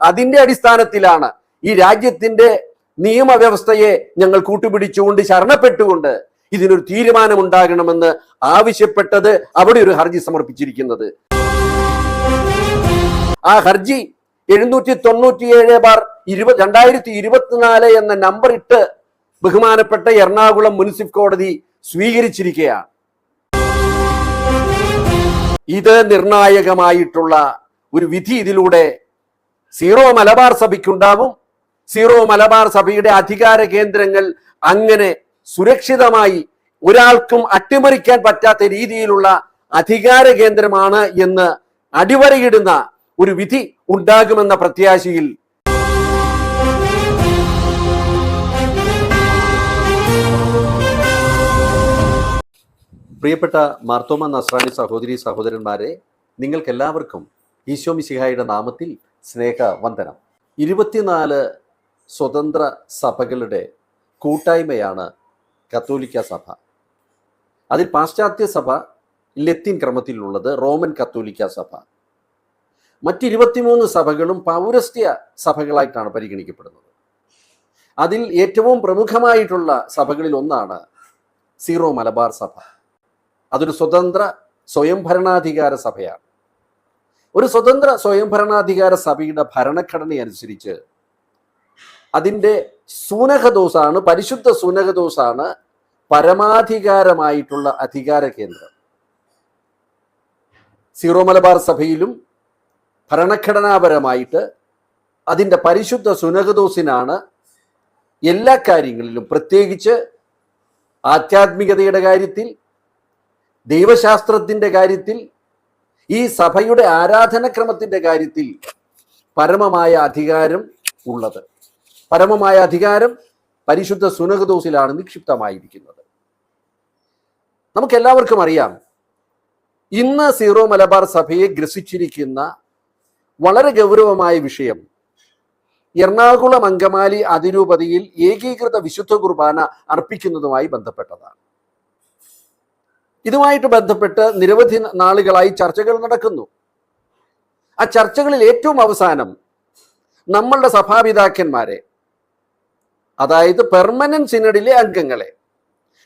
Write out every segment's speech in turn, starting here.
അതിന്റെ അടിസ്ഥാനത്തിലാണ് ഈ രാജ്യത്തിന്റെ നിയമവ്യവസ്ഥയെ ഞങ്ങൾ കൂട്ടുപിടിച്ചുകൊണ്ട് ശരണപ്പെട്ടുകൊണ്ട് ഇതിനൊരു തീരുമാനമുണ്ടാകണമെന്ന് ആവശ്യപ്പെട്ടത് അവിടെ ഒരു ഹർജി സമർപ്പിച്ചിരിക്കുന്നത്. ആ ഹർജി എഴുന്നൂറ്റി തൊണ്ണൂറ്റിയേഴ് ബാർ ഇരുപത് രണ്ടായിരത്തി ഇരുപത്തിനാല് എന്ന നമ്പർ ഇട്ട് ബഹുമാനപ്പെട്ട എറണാകുളം മുനിസിപ്പൽ കോടതി സ്വീകരിച്ചിരിക്കുകയാണ്. ഇത് നിർണായകമായിട്ടുള്ള ഒരു വിധി ഇതിലൂടെ സീറോ മലബാർ സഭയ്ക്കുണ്ടാവും. സീറോ മലബാർ സഭയുടെ അധികാര കേന്ദ്രങ്ങൾ അങ്ങനെ സുരക്ഷിതമായി ഒരാൾക്കും അട്ടിമറിക്കാൻ പറ്റാത്ത രീതിയിലുള്ള അധികാര കേന്ദ്രമാണ് എന്ന് അടിവരയിടുന്ന ഒരു വിധി ഉണ്ടാകുമെന്ന പ്രത്യാശയിൽ പ്രിയപ്പെട്ട മാർത്തോമ നസ്രാണി സഹോദരി സഹോദരന്മാരെ നിങ്ങൾക്കെല്ലാവർക്കും ഈശോ മിശിഹായുടെ നാമത്തിൽ സ്നേഹ വന്ദനം ഇരുപത്തിനാല് സ്വതന്ത്ര സഭകളുടെ കൂട്ടായ്മയാണ് കത്തോലിക്ക സഭ. അതിൽ പാശ്ചാത്യ സഭ ലത്തീൻ ക്രമത്തിലുള്ളത് റോമൻ കത്തോലിക്ക സഭ. മറ്റിരുപത്തിമൂന്ന് സഭകളും പൗരസ്ത്യ സഭകളായിട്ടാണ് പരിഗണിക്കപ്പെടുന്നത്. അതിൽ ഏറ്റവും പ്രമുഖമായിട്ടുള്ള സഭകളിൽ ഒന്നാണ് സീറോ മലബാർ സഭ. അതൊരു സ്വതന്ത്ര സ്വയംഭരണാധികാര സഭയാണ്. ഒരു സ്വതന്ത്ര സ്വയംഭരണാധികാര സഭയുടെ ഭരണഘടന അനുസരിച്ച് അതിന്റെ സൂനഹദോസാണ് പരിശുദ്ധ സൂനഹദോസാണ് പരമാധികാരമായിട്ടുള്ള അധികാര കേന്ദ്രം. സീറോ മലബാർ സഭയിലും ഭരണഘടനാപരമായിട്ട് അതിന്റെ പരിശുദ്ധ സുനഹദോസിനാണ് എല്ലാ കാര്യങ്ങളിലും പ്രത്യേകിച്ച് ആധ്യാത്മികതയുടെ കാര്യത്തിൽ ദൈവശാസ്ത്രത്തിന്റെ കാര്യത്തിൽ ഈ സഭയുടെ ആരാധനക്രമത്തിന്റെ കാര്യത്തിൽ പരമമായ അധികാരം ഉള്ളത്. പരമമായ അധികാരം പരിശുദ്ധ സുനഹദോസിലാണ് നിക്ഷിപ്തമായിരിക്കുന്നത്. നമുക്കെല്ലാവർക്കും അറിയാം ഇന്ന് സീറോ മലബാർ സഭയെ ഗ്രസിച്ചിരിക്കുന്ന വളരെ ഗൗരവമായ വിഷയം എറണാകുളം അങ്കമാലി അതിരൂപതയിൽ ഏകീകൃത വിശുദ്ധ കുർബാന അർപ്പിക്കുന്നതുമായി ബന്ധപ്പെട്ടതാണ്. ഇതുമായിട്ട് ബന്ധപ്പെട്ട് നിരവധി നാളുകളായി ചർച്ചകൾ നടക്കുന്നു. ആ ചർച്ചകളിൽ ഏറ്റവും അവസാനം നമ്മളുടെ സഭാപിതാക്കന്മാരെ അതായത് പെർമനന്റ് സിനഡിലെ അംഗങ്ങളെ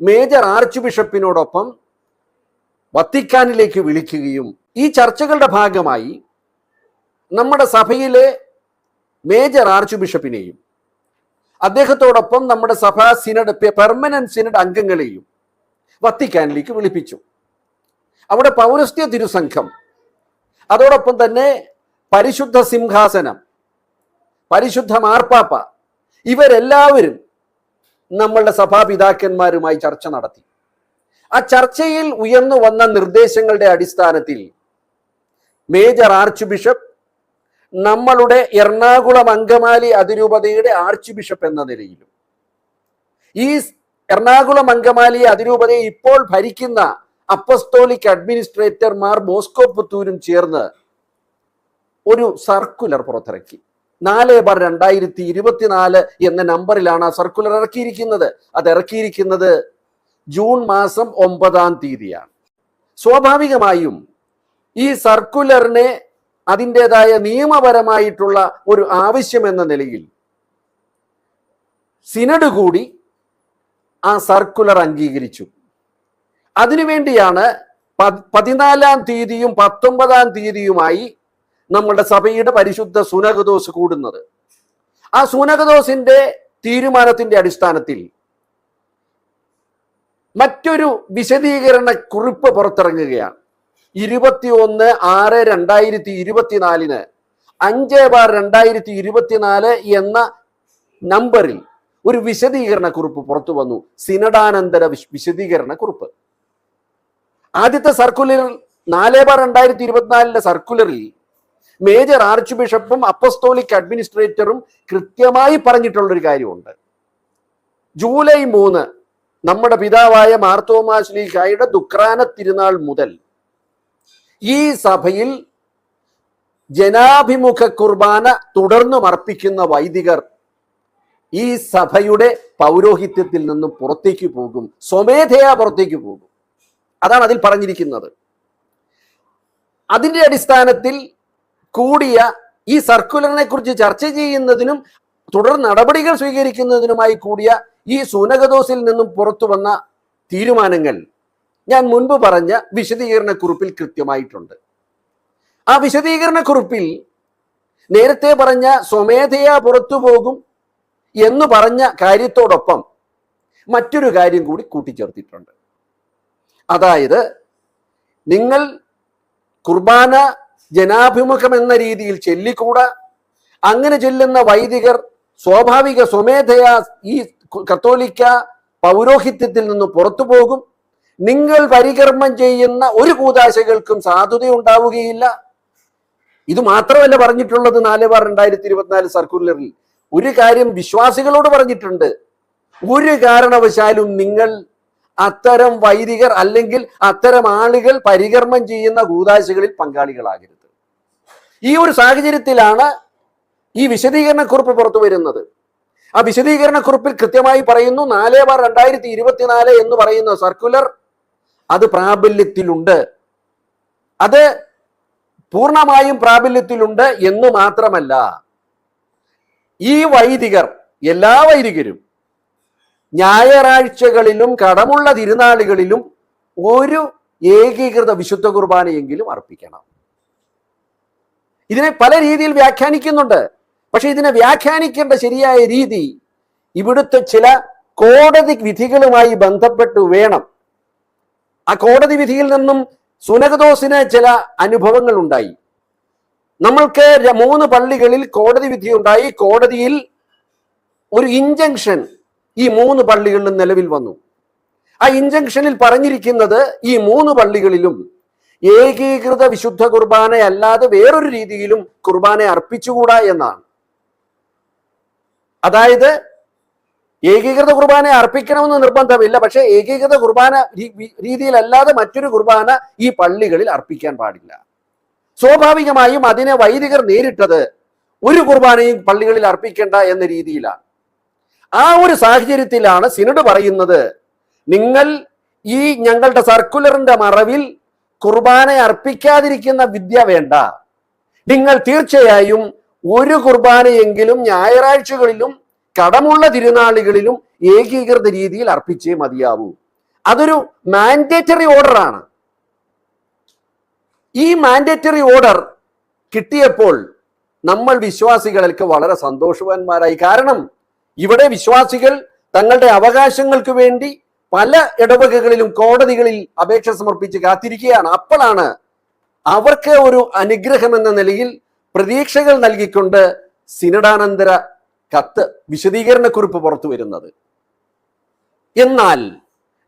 മേജർ ആർച്ച് ബിഷപ്പിനോടൊപ്പം വത്തിക്കാനിലേക്ക് വിളിക്കുകയും ഈ ചർച്ചകളുടെ ഭാഗമായി നമ്മുടെ സഭയിലെ മേജർ ആർച്ച് ബിഷപ്പിനെയും അദ്ദേഹത്തോടൊപ്പം നമ്മുടെ സഭാ സിനഡ് പെർമനന്റ് സിനഡ് അംഗങ്ങളെയും വത്തിക്കാനിലേക്ക് വിളിപ്പിച്ചു. അവിടെ പൗരസ്ത്യ തിരുസംഘം. അതോടൊപ്പം തന്നെ പരിശുദ്ധ സിംഹാസനം പരിശുദ്ധ മാർപ്പാപ്പ ഇവരെല്ലാവരും നമ്മളുടെ സഭാപിതാക്കന്മാരുമായി ചർച്ച നടത്തി. ആ ചർച്ചയിൽ ഉയർന്നു വന്ന നിർദ്ദേശങ്ങളുടെ അടിസ്ഥാനത്തിൽ മേജർ ആർച്ച് ബിഷപ്പ് നമ്മളുടെ എറണാകുളം അങ്കമാലി അതിരൂപതയുടെ ആർച്ച് ബിഷപ്പ് എന്ന നിലയിലും ഈ എറണാകുളം അങ്കമാലി അതിരൂപതയെ ഇപ്പോൾ ഭരിക്കുന്ന അപ്പസ്തോലിക് അഡ്മിനിസ്ട്രേറ്റർമാർ ബോസ്കോ പുത്തൂരും ചേർന്ന് ഒരു സർക്കുലർ പുറത്തിറക്കി. നാല് ബാർ രണ്ടായിരത്തി ഇരുപത്തിനാല് എന്ന നമ്പറിലാണ് ആ സർക്കുലർ ഇറക്കിയിരിക്കുന്നത്. അത് ഇറക്കിയിരിക്കുന്നത് ജൂൺ മാസം ഒമ്പതാം തീയതിയാണ്. സ്വാഭാവികമായും ഈ സർക്കുലറിനെ അതിന്റെതായ നിയമപരമായിട്ടുള്ള ഒരു ആവശ്യം എന്ന നിലയിൽ സിനഡ് കൂടി ആ സർക്കുലർ അംഗീകരിച്ചു. അതിനുവേണ്ടിയാണ് പതിനാലാം തീയതിയും പത്തൊമ്പതാം തീയതിയുമായി നമ്മളുടെ സഭയുടെ പരിശുദ്ധ സുനകദോസ് കൂടുന്നത്. ആ സുനകദോസിന്റെ തീരുമാനത്തിന്റെ അടിസ്ഥാനത്തിൽ മറ്റൊരു വിശദീകരണ കുറിപ്പ് പുറത്തിറങ്ങുകയാണ്. ഇരുപത്തിയൊന്ന് ആറ് രണ്ടായിരത്തി ഇരുപത്തിനാലിന് അഞ്ച് ബാർ രണ്ടായിരത്തി ഇരുപത്തിനാല് എന്ന നമ്പറിൽ ഒരു വിശദീകരണ കുറിപ്പ് പുറത്തു വന്നു. സിനഡാനന്തര വിശ്- വിശദീകരണ കുറിപ്പ് ആദ്യത്തെ സർക്കുലറിൽ നാല് ബാർ രണ്ടായിരത്തി ഇരുപത്തിനാലിലെ സർക്കുലറിൽ മേജർ ആർച്ച് ബിഷപ്പും അപ്പസ്തോലിക് അഡ്മിനിസ്ട്രേറ്ററും കൃത്യമായി പറഞ്ഞിട്ടുള്ളൊരു കാര്യമുണ്ട്. ജൂലൈ മൂന്ന് നമ്മുടെ പിതാവായ മാർത്തോമാശ്ലീഹായുടെ ദുക്രാന തിരുനാൾ മുതൽ ഈ സഭയിൽ ജനാഭിമുഖ കുർബാന തുടർന്നും അർപ്പിക്കുന്ന വൈദികർ ഈ സഭയുടെ പൗരോഹിത്യത്തിൽ നിന്നും പുറത്തേക്ക് പോകും. സ്വമേധയാ പുറത്തേക്ക് പോകും. അതാണ് അതിൽ പറഞ്ഞിരിക്കുന്നത്. അതിന്റെ അടിസ്ഥാനത്തിൽ കൂടിയ ഈ സർക്കുലറിനെ കുറിച്ച് ചർച്ച ചെയ്യുന്നതിനും തുടർ നടപടികൾ സ്വീകരിക്കുന്നതിനുമായി കൂടിയ ഈ സൂനകദോസിൽ നിന്നും പുറത്തു വന്ന തീരുമാനങ്ങൾ ഞാൻ മുൻപ് പറഞ്ഞ വിശദീകരണക്കുറിപ്പിൽ കൃത്യമായിട്ടുണ്ട്. ആ വിശദീകരണക്കുറിപ്പിൽ നേരത്തെ പറഞ്ഞ സ്വമേധയാ പുറത്തു പോകും എന്ന് പറഞ്ഞ കാര്യത്തോടൊപ്പം മറ്റൊരു കാര്യം കൂടി കൂട്ടിച്ചേർത്തിട്ടുണ്ട്. അതായത് നിങ്ങൾ കുർബാന ജനാഭിമുഖം എന്ന രീതിയിൽ ചെല്ലിക്കൂടാ. അങ്ങനെ ചെല്ലുന്ന വൈദികർ സ്വാഭാവിക സ്വമേധയാ ഈ കത്തോലിക്ക പൗരോഹിത്യത്തിൽ നിന്ന് പുറത്തു പോകും. നിങ്ങൾ പരികർമ്മം ചെയ്യുന്ന ഒരു കൂതാശകൾക്കും സാധുത ഉണ്ടാവുകയില്ല ഇത് മാത്രമല്ല പറഞ്ഞിട്ടുള്ളത് നാല് ബാർ രണ്ടായിരത്തി ഇരുപത്തിനാല് സർക്കുലറിൽ. ഒരു കാര്യം വിശ്വാസികളോട് പറഞ്ഞിട്ടുണ്ട്. ഒരു കാരണവശാലും നിങ്ങൾ അത്തരം വൈദികർ അല്ലെങ്കിൽ അത്തരം ആളുകൾ പരികർമ്മം ചെയ്യുന്ന കൂതാശകളിൽ പങ്കാളികളാകരുത്. ഈ ഒരു സാഹചര്യത്തിലാണ് ഈ വിശദീകരണക്കുറിപ്പ് പുറത്തു വരുന്നത്. ആ വിശദീകരണക്കുറിപ്പിൽ കൃത്യമായി പറയുന്നു നാല് ബാർ രണ്ടായിരത്തി ഇരുപത്തിനാല് എന്ന് പറയുന്ന സർക്കുലർ അത് പ്രാബല്യത്തിലുണ്ട്. അത് പൂർണമായും പ്രാബല്യത്തിലുണ്ട് എന്ന് മാത്രമല്ല ഈ വൈദികർ എല്ലാ വൈദികരും ഞായറാഴ്ചകളിലും കടമുള്ള തിരുനാളുകളിലും ഒരു ഏകീകൃത വിശുദ്ധ കുർബാനയെങ്കിലും അർപ്പിക്കണം. ഇതിനെ പല രീതിയിൽ വ്യാഖ്യാനിക്കുന്നുണ്ട്. പക്ഷെ ഇതിനെ വ്യാഖ്യാനിക്കേണ്ട ശരിയായ രീതി ഇവിടുത്തെ ചില കോടതി വിധികളുമായി ബന്ധപ്പെട്ട് വേണം. ആ കോടതി വിധിയിൽ നിന്നും സുനകദോസിന് ചില അനുഭവങ്ങൾ ഉണ്ടായി നമ്മൾക്ക് മൂന്ന് പള്ളികളിൽ കോടതി വിധി ഉണ്ടായി കോടതിയിൽ ഒരു ഇഞ്ചങ്ഷൻ ഈ മൂന്ന് പള്ളികളിലും നിലവിൽ വന്നു. ആ ഇഞ്ചങ്ഷനിൽ പറഞ്ഞിരിക്കുന്നത് ഈ മൂന്ന് പള്ളികളിലും ഏകീകൃത വിശുദ്ധ കുർബാന അല്ലാതെ വേറൊരു രീതിയിലും കുർബാന അർപ്പിച്ചുകൂടാ എന്നാണ്. അതായത് ഏകീകൃത കുർബാന അർപ്പിക്കണമെന്ന് നിർബന്ധമില്ല. പക്ഷേ ഏകീകൃത കുർബാന രീതിയിലല്ലാതെ മറ്റൊരു കുർബാന ഈ പള്ളികളിൽ അർപ്പിക്കാൻ പാടില്ല. സ്വാഭാവികമായും അതിനെ വൈദികർ നേരിട്ടത് ഒരു കുർബാനയും പള്ളികളിൽ അർപ്പിക്കേണ്ട എന്ന രീതിയിലാണ്. ആ ഒരു സാഹചര്യത്തിലാണ് സിനഡ് പറയുന്നത് നിങ്ങൾ ഈ ഞങ്ങളുടെ സർക്കുലറിന്റെ മറവിൽ കുർബാന അർപ്പിക്കാതിരിക്കുന്ന വിദ്യ വേണ്ട. നിങ്ങൾ തീർച്ചയായും ഒരു കുർബാനയെങ്കിലും ഞായറാഴ്ചകളിലും കടമുള്ള തിരുനാളുകളിലും ഏകീകൃത രീതിയിൽ അർപ്പിച്ചേ മതിയാവൂ. അതൊരു മാൻഡേറ്ററി ഓർഡറാണ് ഈ മാൻഡേറ്ററി ഓർഡർ കിട്ടിയപ്പോൾ നമ്മൾ വിശ്വാസികൾക്ക് വളരെ സന്തോഷവാന്മാരായി. കാരണം ഇവിടെ വിശ്വാസികൾ തങ്ങളുടെ അവകാശങ്ങൾക്ക് വേണ്ടി പല ഇടവകകളിലും കോടതികളിൽ അപേക്ഷ സമർപ്പിച്ച് കാത്തിരിക്കുകയാണ്. അപ്പോഴാണ് അവർക്ക് ഒരു അനുഗ്രഹം എന്ന നിലയിൽ പ്രതീക്ഷകൾ നൽകിക്കൊണ്ട് സിനഡാനന്തര കത്ത് വിശദീകരണക്കുറിപ്പ് പുറത്തു വരുന്നത്. എന്നാൽ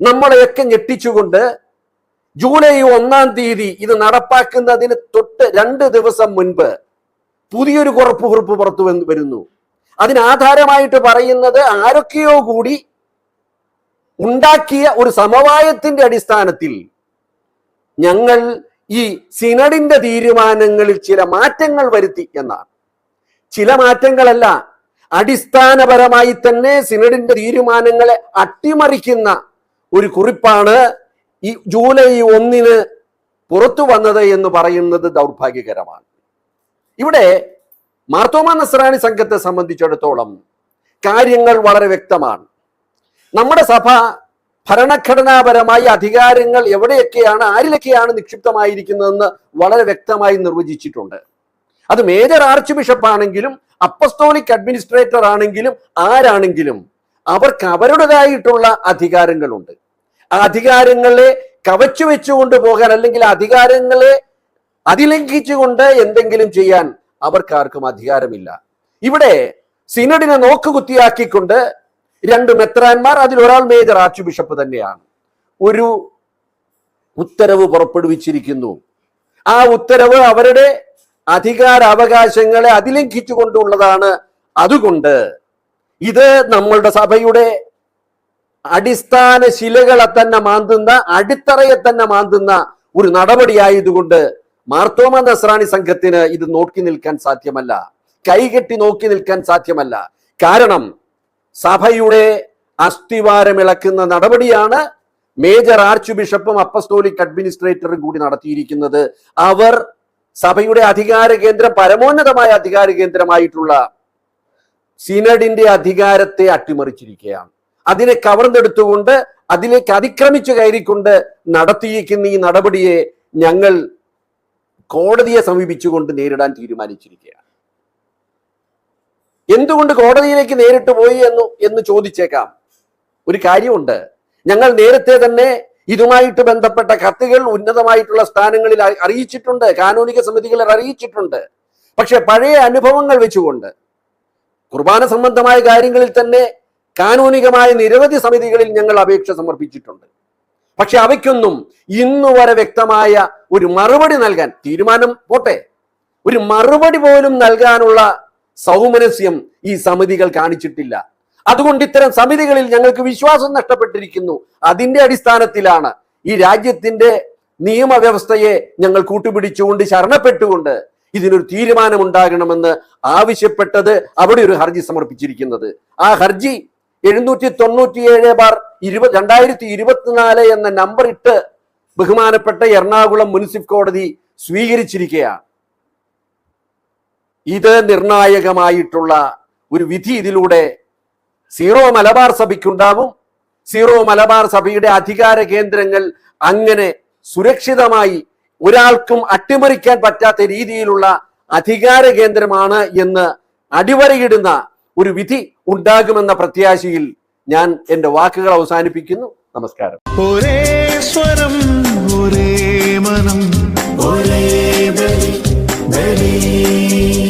നമ്മളെയൊക്കെ ഞെട്ടിച്ചുകൊണ്ട് ജൂലൈ ഒന്നാം തീയതി ഇത് നടപ്പാക്കുന്നതിന് തൊട്ട് രണ്ട് ദിവസം മുൻപ് പുതിയൊരു കുറപ്പ് കുറിപ്പ് പുറത്തു വരുന്നു. അതിനാധാരമായിട്ട് പറയുന്നത് ആരൊക്കെയോ കൂടി ഉണ്ടാക്കിയ ഒരു സമവായത്തിന്റെ അടിസ്ഥാനത്തിൽ ഞങ്ങൾ ഈ സിനഡിന്റെ തീരുമാനങ്ങളിൽ ചില മാറ്റങ്ങൾ വരുത്തി എന്നാണ്. ചില മാറ്റങ്ങളല്ല അടിസ്ഥാനപരമായി തന്നെ സിനഡിന്റെ തീരുമാനങ്ങളെ അട്ടിമറിക്കുന്ന ഒരു കുറിപ്പാണ് ഈ ജൂലൈ ഒന്നിന് പുറത്തു വന്നത് എന്ന് പറയുന്നത് ദൗർഭാഗ്യകരമാണ്. ഇവിടെ മാർത്തോമ നസ്രാണി സംഘത്തെ സംബന്ധിച്ചിടത്തോളം കാര്യങ്ങൾ വളരെ വ്യക്തമാണ്. നമ്മുടെ സഭ ഭരണഘടനാപരമായി അധികാരങ്ങൾ എവിടെയൊക്കെയാണ് ആരിലൊക്കെയാണ് നിക്ഷിപ്തമായിരിക്കുന്നതെന്ന് വളരെ വ്യക്തമായി നിർവചിച്ചിട്ടുണ്ട്. അത് മേജർ ആർച്ച് ബിഷപ്പ് ആണെങ്കിലും അപ്പസ്തോലിക് അഡ്മിനിസ്ട്രേറ്റർ ആണെങ്കിലും ആരാണെങ്കിലും അവർക്ക് അവരുടേതായിട്ടുള്ള അധികാരങ്ങളുണ്ട്. അധികാരങ്ങളെ കവച്ചു വെച്ചുകൊണ്ട് പോകാൻ അല്ലെങ്കിൽ അധികാരങ്ങളെ അതിലംഘിച്ചുകൊണ്ട് എന്തെങ്കിലും ചെയ്യാൻ അവർക്കാർക്കും അധികാരമില്ല. ഇവിടെ സിനഡിനെ നോക്കുകുത്തിയാക്കിക്കൊണ്ട് രണ്ട് മെത്രാന്മാർ അതിൽ ഒരാൾ മേജർ ആർച്ച് ബിഷപ്പ് തന്നെയാണ്. ഒരു ഉത്തരവ് പുറപ്പെടുവിച്ചിരിക്കുന്നു. ആ ഉത്തരവ് അവരുടെ അധികാര അവകാശങ്ങളെ അതിലംഘിച്ചുകൊണ്ടുള്ളതാണ്. അതുകൊണ്ട് ഇത് നമ്മളുടെ സഭയുടെ അടിസ്ഥാന ശിലകളെ തന്നെ മാന്തുന്ന അടിത്തറയെ തന്നെ മാന്തുന്ന ഒരു നടപടിയായതുകൊണ്ട് മാർത്തോമ നസ്രാണി സംഘത്തിന് ഇത് നോക്കി നിൽക്കാൻ സാധ്യമല്ല. കൈകെട്ടി നോക്കി നിൽക്കാൻ സാധ്യമല്ല. കാരണം സഭയുടെ അസ്ഥിവാരം ഇളക്കുന്ന നടപടിയാണ് മേജർ ആർച്ച് ബിഷപ്പും അപ്പസ്തോലിക് അഡ്മിനിസ്ട്രേറ്ററും കൂടി നടത്തിയിരിക്കുന്നത്. അവർ സഭയുടെ അധികാര കേന്ദ്രം പരമോന്നതമായ അധികാര കേന്ദ്രമായിട്ടുള്ള സിനഡിന്റെ അധികാരത്തെ അട്ടിമറിച്ചിരിക്കുകയാണ്. അതിനെ കവർന്നെടുത്തുകൊണ്ട് അതിലേക്ക് അതിക്രമിച്ചു കയറിക്കൊണ്ട് നടത്തിയിരിക്കുന്ന ഈ നടപടിയെ ഞങ്ങൾ കോടതിയെ സമീപിച്ചുകൊണ്ട് നേരിടാൻ തീരുമാനിച്ചിരിക്കുകയാണ്. എന്തുകൊണ്ട് കോടതിയിലേക്ക് നേരിട്ട് പോയി എന്ന് എന്ന് ചോദിച്ചേക്കാം. ഒരു കാര്യമുണ്ട്. ഞങ്ങൾ നേരത്തെ തന്നെ ഇതുമായിട്ട് ബന്ധപ്പെട്ട കത്തുകൾ ഉന്നതമായിട്ടുള്ള സ്ഥാനങ്ങളിൽ അറി- അറിയിച്ചിട്ടുണ്ട്. കാനൂനിക സമിതികളിൽ അറിയിച്ചിട്ടുണ്ട്. പക്ഷെ പഴയ അനുഭവങ്ങൾ വെച്ചുകൊണ്ട് കുർബാന സംബന്ധമായ കാര്യങ്ങളിൽ തന്നെ കാനൂനികമായ നിരവധി സമിതികളിൽ ഞങ്ങൾ അപേക്ഷ സമർപ്പിച്ചിട്ടുണ്ട്. പക്ഷെ അവയ്ക്കൊന്നും ഇന്നു വരെ വ്യക്തമായ ഒരു മറുപടി നൽകാൻ തീരുമാനം പോട്ടെ. ഒരു മറുപടി പോലും നൽകാനുള്ള സൗമനസ്യം ഈ സമിതികൾ കാണിച്ചിട്ടില്ല. അതുകൊണ്ട് ഇത്തരം സമിതികളിൽ ഞങ്ങൾക്ക് വിശ്വാസം നഷ്ടപ്പെട്ടിരിക്കുന്നു. അതിന്റെ അടിസ്ഥാനത്തിലാണ് ഈ രാജ്യത്തിന്റെ നിയമവ്യവസ്ഥയെ ഞങ്ങൾ കൂട്ടുപിടിച്ചുകൊണ്ട് ശരണപ്പെട്ടുകൊണ്ട് ഇതിനൊരു തീരുമാനമുണ്ടാകണമെന്ന് ആവശ്യപ്പെട്ടത് അവിടെ ഒരു ഹർജി സമർപ്പിച്ചിരിക്കുന്നത്. ആ ഹർജി എഴുന്നൂറ്റി തൊണ്ണൂറ്റിയേഴ് ബാർ ഇരുപത് രണ്ടായിരത്തി ഇരുപത്തിനാല് എന്ന നമ്പർ ഇട്ട് ബഹുമാനപ്പെട്ട എറണാകുളം മുനിസിപ്പൽ കോടതി സ്വീകരിച്ചിരിക്കുകയാണ്. ഇത് നിർണായകമായിട്ടുള്ള ഒരു വിധി ഇതിലൂടെ സീറോ മലബാർ സഭയ്ക്കുണ്ടാവും. സീറോ മലബാർ സഭയുടെ അധികാര കേന്ദ്രങ്ങൾ അങ്ങനെ സുരക്ഷിതമായി ഒരാൾക്കും അട്ടിമറിക്കാൻ പറ്റാത്ത രീതിയിലുള്ള അധികാര കേന്ദ്രമാണ് എന്ന് അടിവരയിടുന്ന ഒരു വിധി ഉണ്ടാകുമെന്ന പ്രത്യാശയിൽ ഞാൻ എന്റെ വാക്കുകൾ അവസാനിപ്പിക്കുന്നു. നമസ്കാരം. ഒരേ സ്വരം ഒരേ മനം. ഒരേ ബലി ബലി.